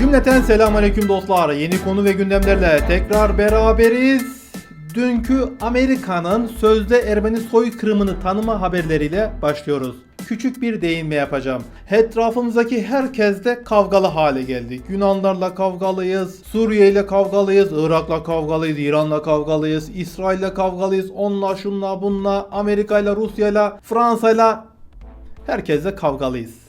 Cümleten selamünaleyküm dostlar. Yeni konu ve gündemlerle tekrar beraberiz. Dünkü Amerika'nın sözde Ermeni soykırımını tanıma haberleriyle başlıyoruz. Küçük bir değinme yapacağım. Etrafımızdaki herkes de kavgalı hale geldik. Yunanlarla kavgalıyız, Suriye ile kavgalıyız, Irak'la kavgalıyız, İran'la kavgalıyız, İsrail'le kavgalıyız, onunla şunla bununla, Amerika'yla, Rusya'yla, Fransa'yla herkesle kavgalıyız.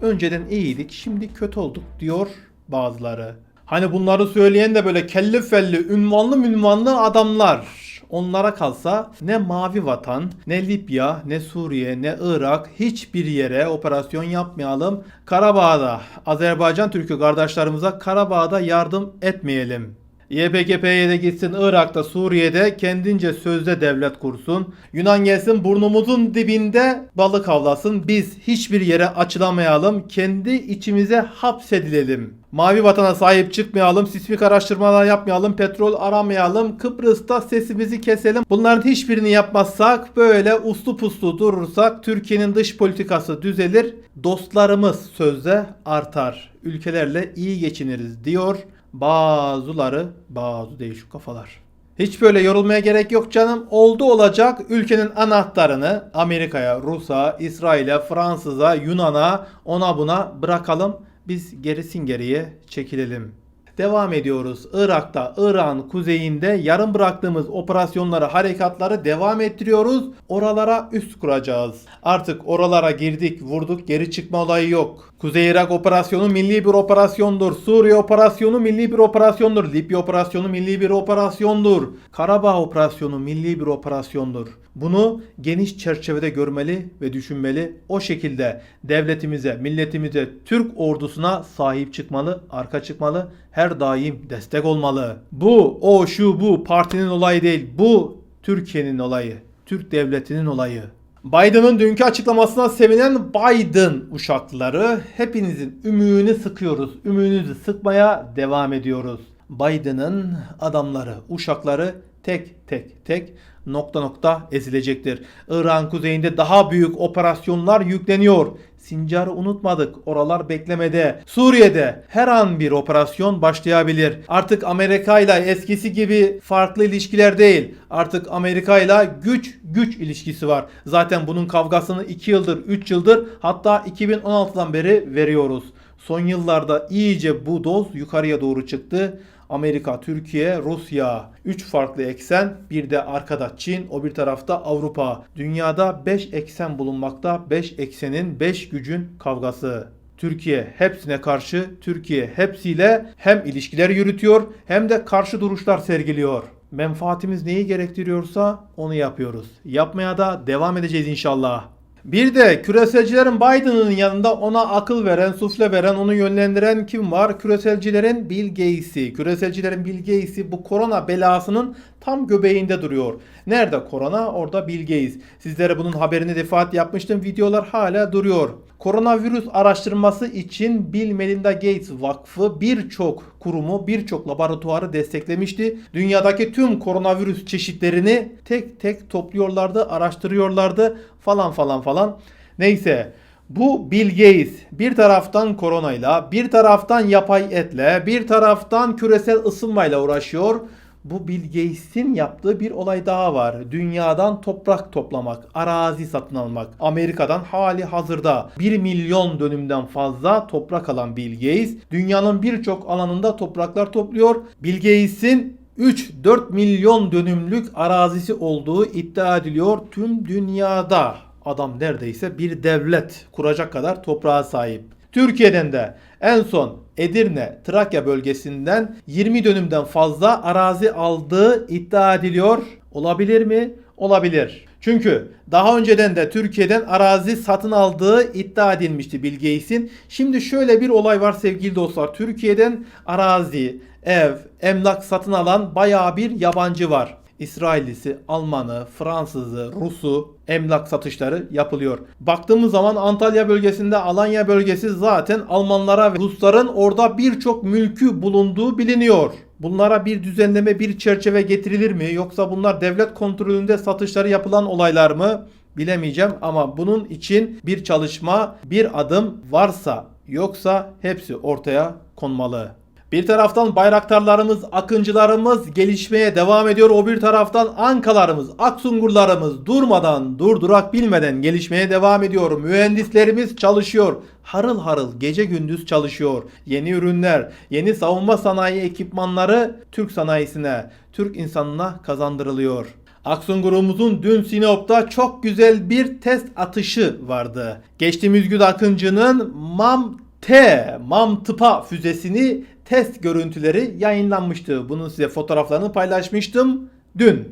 Önceden iyiydik, şimdi kötü olduk diyor bazıları. Hani bunları söyleyen de böyle kelli felli, ünvanlı münvanlı adamlar. Onlara kalsa ne Mavi Vatan, ne Libya, ne Suriye, ne Irak hiçbir yere operasyon yapmayalım. Karabağ'da, Azerbaycan Türk'ü kardeşlerimize Karabağ'da yardım etmeyelim. YPG de gitsin Irak'ta, Suriye'de kendince sözde devlet kursun. Yunan gelsin burnumuzun dibinde balık avlasın. Biz hiçbir yere açılamayalım. Kendi içimize hapsedilelim. Mavi vatana sahip çıkmayalım, sismik araştırmalar yapmayalım, petrol aramayalım, Kıbrıs'ta sesimizi keselim. Bunların hiçbirini yapmazsak, böyle uslu puslu durursak Türkiye'nin dış politikası düzelir, dostlarımız sözde artar. Ülkelerle iyi geçiniriz diyor bazıları, bazı değişik kafalar. Hiç böyle yorulmaya gerek yok canım. Oldu olacak ülkenin anahtarını Amerika'ya, Rus'a, İsrail'e, Fransız'a, Yunan'a ona buna bırakalım. Biz gerisin geriye çekilelim. Devam ediyoruz. Irak'ta, İran kuzeyinde yarım bıraktığımız operasyonları, harekatları devam ettiriyoruz. Oralara üst kuracağız. Artık oralara girdik, vurduk, geri çıkma olayı yok. Kuzey Irak operasyonu milli bir operasyondur. Suriye operasyonu milli bir operasyondur. Libya operasyonu milli bir operasyondur. Karabağ operasyonu milli bir operasyondur. Bunu geniş çerçevede görmeli ve düşünmeli. O şekilde devletimize, milletimize, Türk ordusuna sahip çıkmalı, arka çıkmalı, her daim destek olmalı. Bu, o, şu, bu partinin olayı değil. Bu Türkiye'nin olayı. Türk devletinin olayı. Biden'ın dünkü açıklamasına sevinen Biden uşakları hepinizin ümüğünü sıkıyoruz. Ümüğünüzü sıkmaya devam ediyoruz. Biden'ın adamları, uşakları tek tek tek nokta nokta ezilecektir. İran kuzeyinde daha büyük operasyonlar yükleniyor. Sincar'ı unutmadık. Oralar beklemede. Suriye'de her an bir operasyon başlayabilir. Artık Amerika ile eskisi gibi farklı ilişkiler değil. Artık Amerika ile güç güç ilişkisi var. Zaten bunun kavgasını 2 yıldır, 3 yıldır hatta 2016'dan beri veriyoruz. Son yıllarda iyice bu doz yukarıya doğru çıktı. Amerika, Türkiye, Rusya 3 farklı eksen bir de arkada Çin o bir tarafta Avrupa. Dünyada 5 eksen bulunmakta. 5 eksenin 5 gücün kavgası. Türkiye hepsine karşı, Türkiye hepsiyle hem ilişkiler yürütüyor hem de karşı duruşlar sergiliyor. Menfaatimiz neyi gerektiriyorsa onu yapıyoruz. Yapmaya da devam edeceğiz inşallah. Bir de küreselcilerin Biden'ın yanında ona akıl veren, sufle veren, onu yönlendiren kim var? Küreselcilerin Bill Gates'i. Küreselcilerin Bill Gates'i bu korona belasının tam göbeğinde duruyor. Nerede korona? Orada Bill Gates. Sizlere bunun haberini defaat yapmıştım. Videolar hala duruyor. Koronavirüs araştırması için Bill Melinda Gates Vakfı birçok kurumu, birçok laboratuvarı desteklemişti. Dünyadaki tüm koronavirüs çeşitlerini tek tek topluyorlardı, araştırıyorlardı falan falan falan. Neyse bu Bill Gates bir taraftan koronayla, bir taraftan yapay etle, bir taraftan küresel ısınmayla uğraşıyor. Bu Bill Gates'in yaptığı bir olay daha var. Dünyadan toprak toplamak, arazi satın almak. Amerika'dan hali hazırda 1 milyon dönümden fazla toprak alan Bill Gates, dünyanın birçok alanında topraklar topluyor. Bill Gates'in 3-4 milyon dönümlük arazisi olduğu iddia ediliyor tüm dünyada. Adam neredeyse bir devlet kuracak kadar toprağa sahip. Türkiye'den de en son Edirne, Trakya bölgesinden 20 dönümden fazla arazi aldığı iddia ediliyor. Olabilir mi? Olabilir. Çünkü daha önceden de Türkiye'den arazi satın aldığı iddia edilmişti Bill Gates'in. Şimdi şöyle bir olay var sevgili dostlar. Türkiye'den arazi, ev, emlak satın alan bayağı bir yabancı var. İsraillisi, Almanı, Fransızı, Rusu emlak satışları yapılıyor. Baktığımız zaman Antalya bölgesinde Alanya bölgesi zaten Almanlara ve Rusların orada birçok mülkü bulunduğu biliniyor. Bunlara bir düzenleme, bir çerçeve getirilir mi? Yoksa bunlar devlet kontrolünde satışları yapılan olaylar mı? bilemeyeceğim ama bunun için bir çalışma, bir adım varsa yoksa hepsi ortaya konmalı. Bir taraftan bayraktarlarımız, akıncılarımız gelişmeye devam ediyor. O bir taraftan ankalarımız, aksungurlarımız durmadan, durdurak bilmeden gelişmeye devam ediyor. Mühendislerimiz çalışıyor. Harıl harıl gece gündüz çalışıyor. Yeni ürünler, yeni savunma sanayi ekipmanları Türk sanayisine, Türk insanına kazandırılıyor. Aksungurumuzun dün Sinop'ta çok güzel bir test atışı vardı. Geçtiğimiz gün Akıncı'nın MAM T, MAM tıpa füzesini test görüntüleri yayınlanmıştı. Bunun size fotoğraflarını paylaşmıştım dün.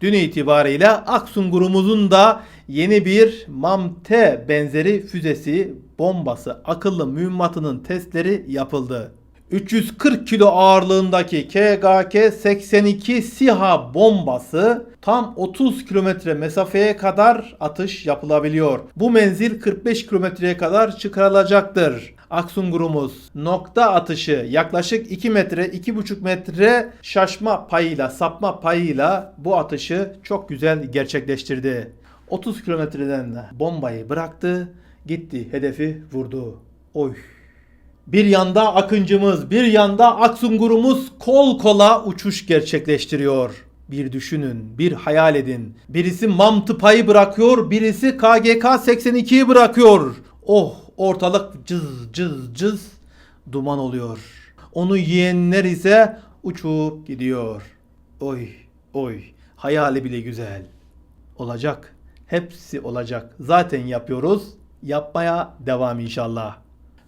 Dün itibariyle Aksungurumuzun da yeni bir MAM-T benzeri füzesi, bombası, akıllı mühimmatının testleri yapıldı. 340 kilo ağırlığındaki KGK-82 SİHA bombası tam 30 kilometre mesafeye kadar atış yapılabiliyor. Bu menzil 45 kilometreye kadar çıkarılacaktır. Aksungurumuz nokta atışı yaklaşık 2 metre 2,5 metre şaşma payıyla sapma payıyla bu atışı çok güzel gerçekleştirdi. 30 kilometreden bombayı bıraktı gitti hedefi vurdu. Oy. Bir yanda Akıncımız, bir yanda Aksungurumuz kol kola uçuş gerçekleştiriyor. Bir düşünün, bir hayal edin. Birisi Mamtıpa'yı bırakıyor, birisi KGK 82'yi bırakıyor. Oh, ortalık cız cız cız duman oluyor. Onu yiyenler ise uçup gidiyor. Oy, oy, hayali bile güzel. Olacak. Hepsi olacak. Zaten yapıyoruz. Yapmaya devam inşallah.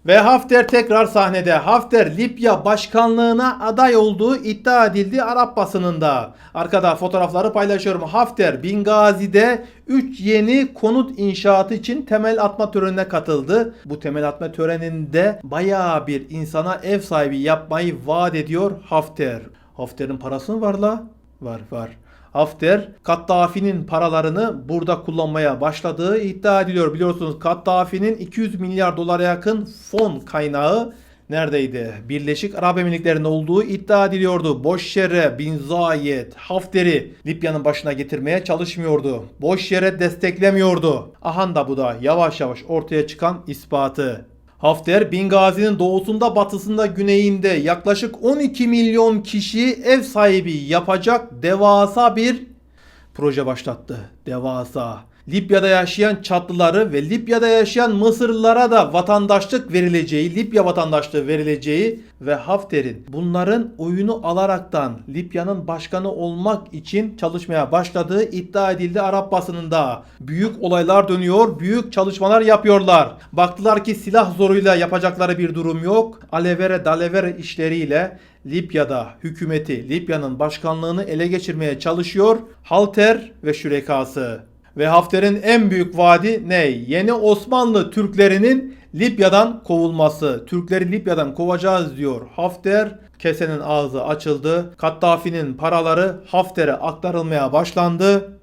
Ve Hafter tekrar sahnede. Hafter Libya başkanlığına aday olduğu iddia edildi Arap basınında. Arkada fotoğrafları paylaşıyorum. Hafter Bingazi'de 3 yeni konut inşaatı için temel atma törenine katıldı. Bu temel atma töreninde bayağı bir insana ev sahibi yapmayı vaat ediyor Hafter. Hafter'in parası mı var la? Var var. Hafter Kaddafi'nin paralarını burada kullanmaya başladığı iddia ediliyor. Biliyorsunuz Kaddafi'nin 200 milyar dolara yakın fon kaynağı neredeydi? Birleşik Arap Emirlikleri'nde olduğu iddia ediliyordu. Boş yere Bin Zayed Hafter'i Libya'nın başına getirmeye çalışmıyordu. Boş yere desteklemiyordu. Ahan da bu da yavaş yavaş ortaya çıkan ispatı. Hafter, Bingazi'nin doğusunda, batısında, güneyinde yaklaşık 12 milyon kişi ev sahibi yapacak devasa bir proje başlattı. Devasa. Libya'da yaşayan Çatlıları ve Libya'da yaşayan Mısırlılara da vatandaşlık verileceği, Libya vatandaşlığı verileceği ve Hafter'in bunların oyunu alaraktan Libya'nın başkanı olmak için çalışmaya başladığı iddia edildi Arap basınında. Büyük olaylar dönüyor, büyük çalışmalar yapıyorlar. Baktılar ki silah zoruyla yapacakları bir durum yok. Alevere dalevere işleriyle Libya'da hükümeti, Libya'nın başkanlığını ele geçirmeye çalışıyor. Halter ve şürekası. Ve Hafter'in en büyük vaadi ne? Yeni Osmanlı Türklerinin Libya'dan kovulması. Türkleri Libya'dan kovacağız diyor Hafter. Kesenin ağzı açıldı. Kaddafi'nin paraları Hafter'e aktarılmaya başlandı.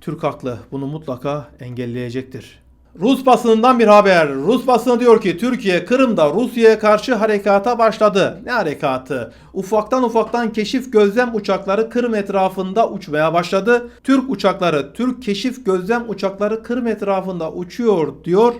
Türk haklı bunu mutlaka engelleyecektir. Rus basınından bir haber. Rus basını diyor ki Türkiye Kırım'da Rusya'ya karşı harekata başladı. Ne harekatı? Ufaktan ufaktan keşif gözlem uçakları Kırım etrafında uçmaya başladı. Türk uçakları, Türk keşif gözlem uçakları Kırım etrafında uçuyor diyor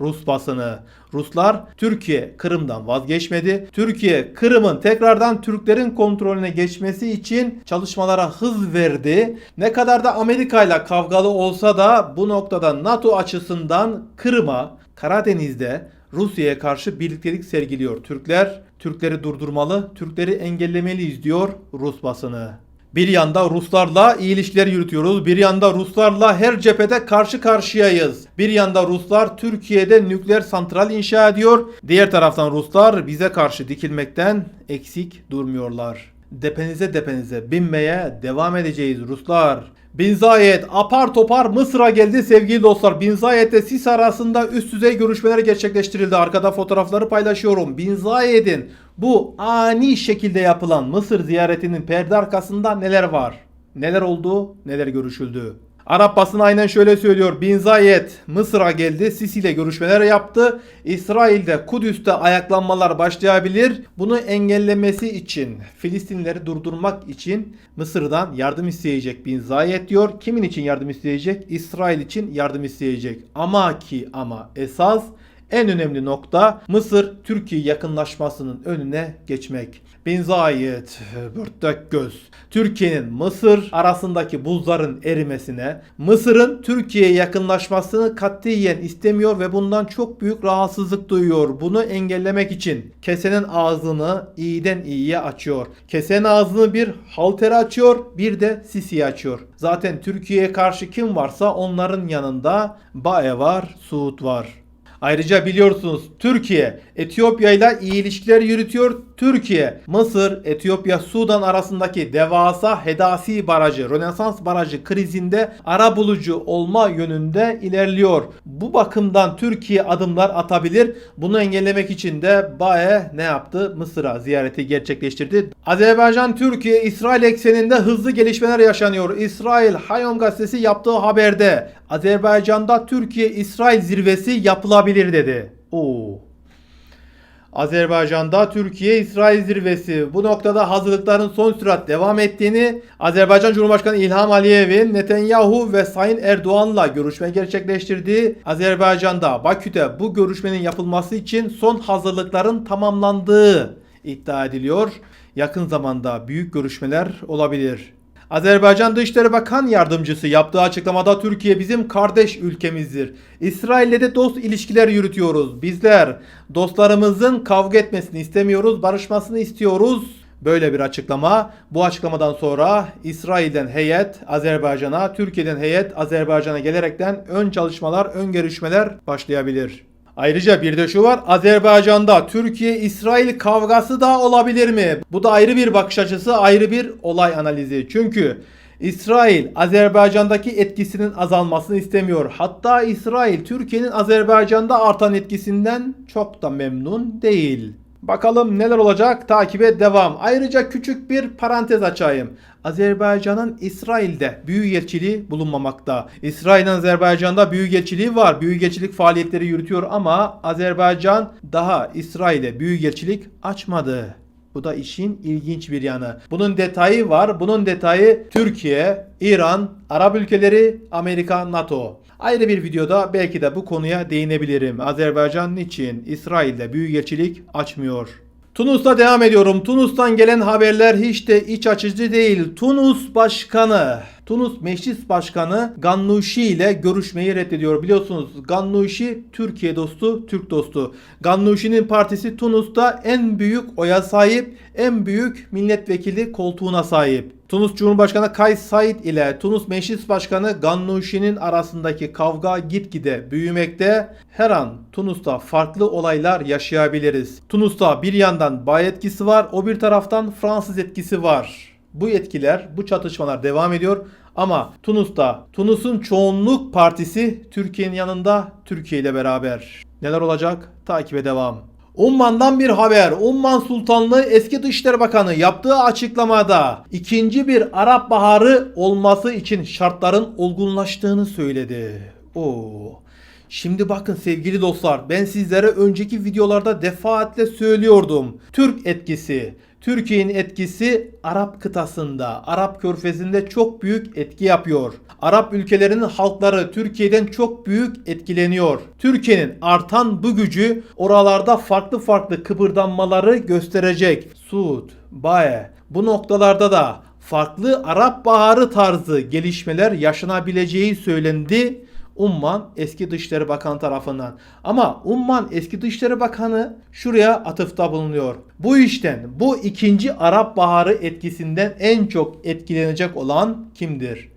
Rus basını. Ruslar Türkiye Kırım'dan vazgeçmedi. Türkiye Kırım'ın tekrardan Türklerin kontrolüne geçmesi için çalışmalara hız verdi. Ne kadar da Amerika ile kavgalı olsa da bu noktada NATO açısından Kırım'a, Karadeniz'de Rusya'ya karşı birliktelik sergiliyor Türkler. Türkleri durdurmalı, Türkleri engellemeliyiz diyor Rus basını. Bir yanda Ruslarla iyi ilişkiler yürütüyoruz. Bir yanda Ruslarla her cephede karşı karşıyayız. Bir yanda Ruslar Türkiye'de nükleer santral inşa ediyor. Diğer taraftan Ruslar bize karşı dikilmekten eksik durmuyorlar. Depenize depenize binmeye devam edeceğiz Ruslar. Bin Zayed apar topar Mısır'a geldi sevgili dostlar. Bin Zayed ile Sis arasında üst düzey görüşmeler gerçekleştirildi. Arkada fotoğrafları paylaşıyorum. Bin Zayed'in bu ani şekilde yapılan Mısır ziyaretinin perde arkasında neler var? Neler oldu? Neler görüşüldü? Arap basını aynen şöyle söylüyor. Bin Zayed Mısır'a geldi. Sisi ile görüşmeler yaptı. İsrail'de Kudüs'te ayaklanmalar başlayabilir. Bunu engellemesi için Filistinleri durdurmak için Mısır'dan yardım isteyecek Bin Zayed diyor. Kimin için yardım isteyecek? İsrail için yardım isteyecek. Ama ki ama esas en önemli nokta Mısır Türkiye yakınlaşmasının önüne geçmek. Bin Zayed, Börttek Göz, Türkiye'nin Mısır arasındaki buzların erimesine, Mısır'ın Türkiye'ye yakınlaşmasını katiyen istemiyor ve bundan çok büyük rahatsızlık duyuyor. Bunu engellemek için kesenin ağzını iyiden iyiye açıyor. Kesenin ağzını bir haltere açıyor, bir de Sisi'ye açıyor. Zaten Türkiye'ye karşı kim varsa onların yanında Bae var, Suud var. Ayrıca biliyorsunuz Türkiye Etiyopya ile iyi ilişkiler yürütüyor. Türkiye, Mısır, Etiyopya, Sudan arasındaki devasa Hedasi Barajı, Rönesans Barajı krizinde ara bulucu olma yönünde ilerliyor. Bu bakımdan Türkiye adımlar atabilir. Bunu engellemek için de BAE ne yaptı? Mısır'a ziyareti gerçekleştirdi. Azerbaycan, Türkiye, İsrail ekseninde hızlı gelişmeler yaşanıyor. İsrail Hayom gazetesi yaptığı haberde Azerbaycan'da Türkiye-İsrail zirvesi yapılabilir dedi. Oo. Azerbaycan'da Türkiye-İsrail zirvesi. Bu noktada hazırlıkların son sürat devam ettiğini, Azerbaycan Cumhurbaşkanı İlham Aliyev'in Netanyahu ve Sayın Erdoğan'la görüşme gerçekleştirdiği, Azerbaycan'da Bakü'de bu görüşmenin yapılması için son hazırlıkların tamamlandığı iddia ediliyor. Yakın zamanda büyük görüşmeler olabilir. Azerbaycan Dışişleri Bakan Yardımcısı yaptığı açıklamada Türkiye bizim kardeş ülkemizdir. İsrail'le de dost ilişkiler yürütüyoruz. Bizler dostlarımızın kavga etmesini istemiyoruz, barışmasını istiyoruz. Böyle bir açıklama. Bu açıklamadan sonra İsrail'den heyet Azerbaycan'a, Türkiye'den heyet Azerbaycan'a gelerekten ön çalışmalar, ön görüşmeler başlayabilir. Ayrıca bir de şu var. Azerbaycan'da Türkiye-İsrail kavgası da olabilir mi? Bu da ayrı bir bakış açısı, ayrı bir olay analizi. Çünkü İsrail Azerbaycan'daki etkisinin azalmasını istemiyor. Hatta İsrail Türkiye'nin Azerbaycan'da artan etkisinden çok da memnun değil. Bakalım neler olacak takibe devam. Ayrıca küçük bir parantez açayım. Azerbaycan'ın İsrail'de büyükelçiliği bulunmamakta. İsrail'in Azerbaycan'da büyükelçiliği var. Büyükelçilik faaliyetleri yürütüyor ama Azerbaycan daha İsrail'e büyükelçilik açmadı. Bu da işin ilginç bir yanı. Bunun detayı var. Bunun detayı Türkiye, İran, Arap ülkeleri, Amerika, NATO. Ayrı bir videoda belki de bu konuya değinebilirim. Azerbaycan niçin İsrail'de büyükelçilik açmıyor? Tunus'ta devam ediyorum. Tunus'tan gelen haberler hiç de iç açıcı değil. Tunus Başkanı Tunus Meclis Başkanı Gannuşi ile görüşmeyi reddediyor. Biliyorsunuz Gannuşi Türkiye dostu, Türk dostu. Gannuşi'nin partisi Tunus'ta en büyük oya sahip, en büyük milletvekili koltuğuna sahip. Tunus Cumhurbaşkanı Kays Said ile Tunus Meclis Başkanı Gannuşi'nin arasındaki kavga gitgide büyümekte. Her an Tunus'ta farklı olaylar yaşayabiliriz. Tunus'ta bir yandan Bay etkisi var, o bir taraftan Fransız etkisi var. Bu etkiler, bu çatışmalar devam ediyor. Ama Tunus'ta, Tunus'un çoğunluk partisi Türkiye'nin yanında, Türkiye ile beraber. Neler olacak? Takibe devam. Umman'dan bir haber. Umman Sultanlığı eski Dışişleri Bakanı yaptığı açıklamada ikinci bir Arap Baharı olması için şartların olgunlaştığını söyledi. Oo. Şimdi bakın sevgili dostlar ben sizlere önceki videolarda defaatle söylüyordum. Türk etkisi, Türkiye'nin etkisi Arap kıtasında, Arap körfezinde çok büyük etki yapıyor. Arap ülkelerinin halkları Türkiye'den çok büyük etkileniyor. Türkiye'nin artan bu gücü oralarda farklı farklı kıpırdanmaları gösterecek. Suud, Bae bu noktalarda da farklı Arap Baharı tarzı gelişmeler yaşanabileceği söylendi. Umman eski Dışişleri Bakanı tarafından. Ama Umman eski Dışişleri Bakanı şuraya atıfta bulunuyor. Bu işten, bu ikinci Arap Baharı etkisinden en çok etkilenecek olan kimdir?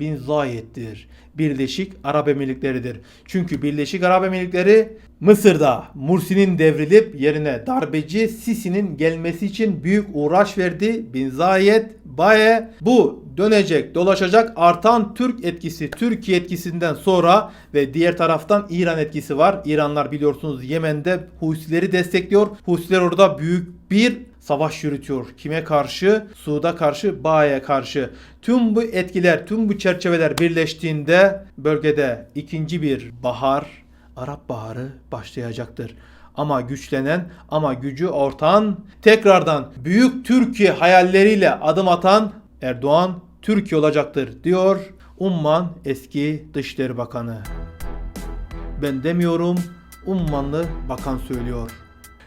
Bin Zayed'dir. Birleşik Arap Emirlikleri'dir. Çünkü Birleşik Arap Emirlikleri Mısır'da Mursi'nin devrilip yerine darbeci Sisi'nin gelmesi için büyük uğraş verdi. Bin Zayed, Baye bu dönecek, dolaşacak artan Türk etkisi, Türkiye etkisinden sonra ve diğer taraftan İran etkisi var. İranlar biliyorsunuz Yemen'de Husileri destekliyor. Husiler orada büyük bir savaş yürütüyor. Kime karşı? Suud'a karşı, Baa'ya karşı. Tüm bu etkiler, tüm bu çerçeveler birleştiğinde bölgede ikinci bir bahar, Arap Baharı başlayacaktır. Ama güçlenen ama gücü ortan tekrardan büyük Türkiye hayalleriyle adım atan Erdoğan Türkiye olacaktır diyor Umman eski Dışişleri Bakanı. Ben demiyorum, Ummanlı bakan söylüyor.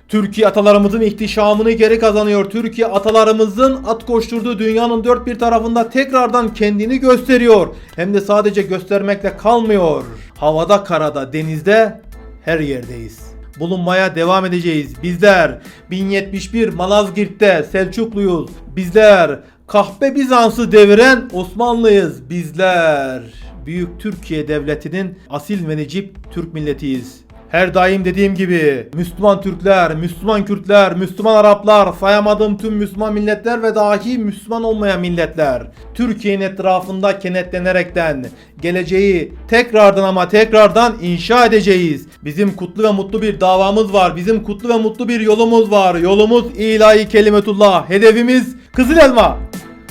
Türkiye atalarımızın ihtişamını geri kazanıyor. Türkiye atalarımızın at koşturduğu dünyanın dört bir tarafında tekrardan kendini gösteriyor. Hem de sadece göstermekle kalmıyor. Havada, karada, denizde her yerdeyiz. Bulunmaya devam edeceğiz. Bizler 1071 Malazgirt'te Selçukluyuz. Bizler kahpe Bizans'ı deviren Osmanlıyız. Bizler Büyük Türkiye Devleti'nin asil ve necip Türk milletiyiz. Her daim dediğim gibi Müslüman Türkler, Müslüman Kürtler, Müslüman Araplar, sayamadığım tüm Müslüman milletler ve dahi Müslüman olmayan milletler Türkiye'nin etrafında kenetlenerekten geleceği tekrardan ama tekrardan inşa edeceğiz. Bizim kutlu ve mutlu bir davamız var. Bizim kutlu ve mutlu bir yolumuz var. Yolumuz ilahi kelimetullah. Hedefimiz Kızıl Elma.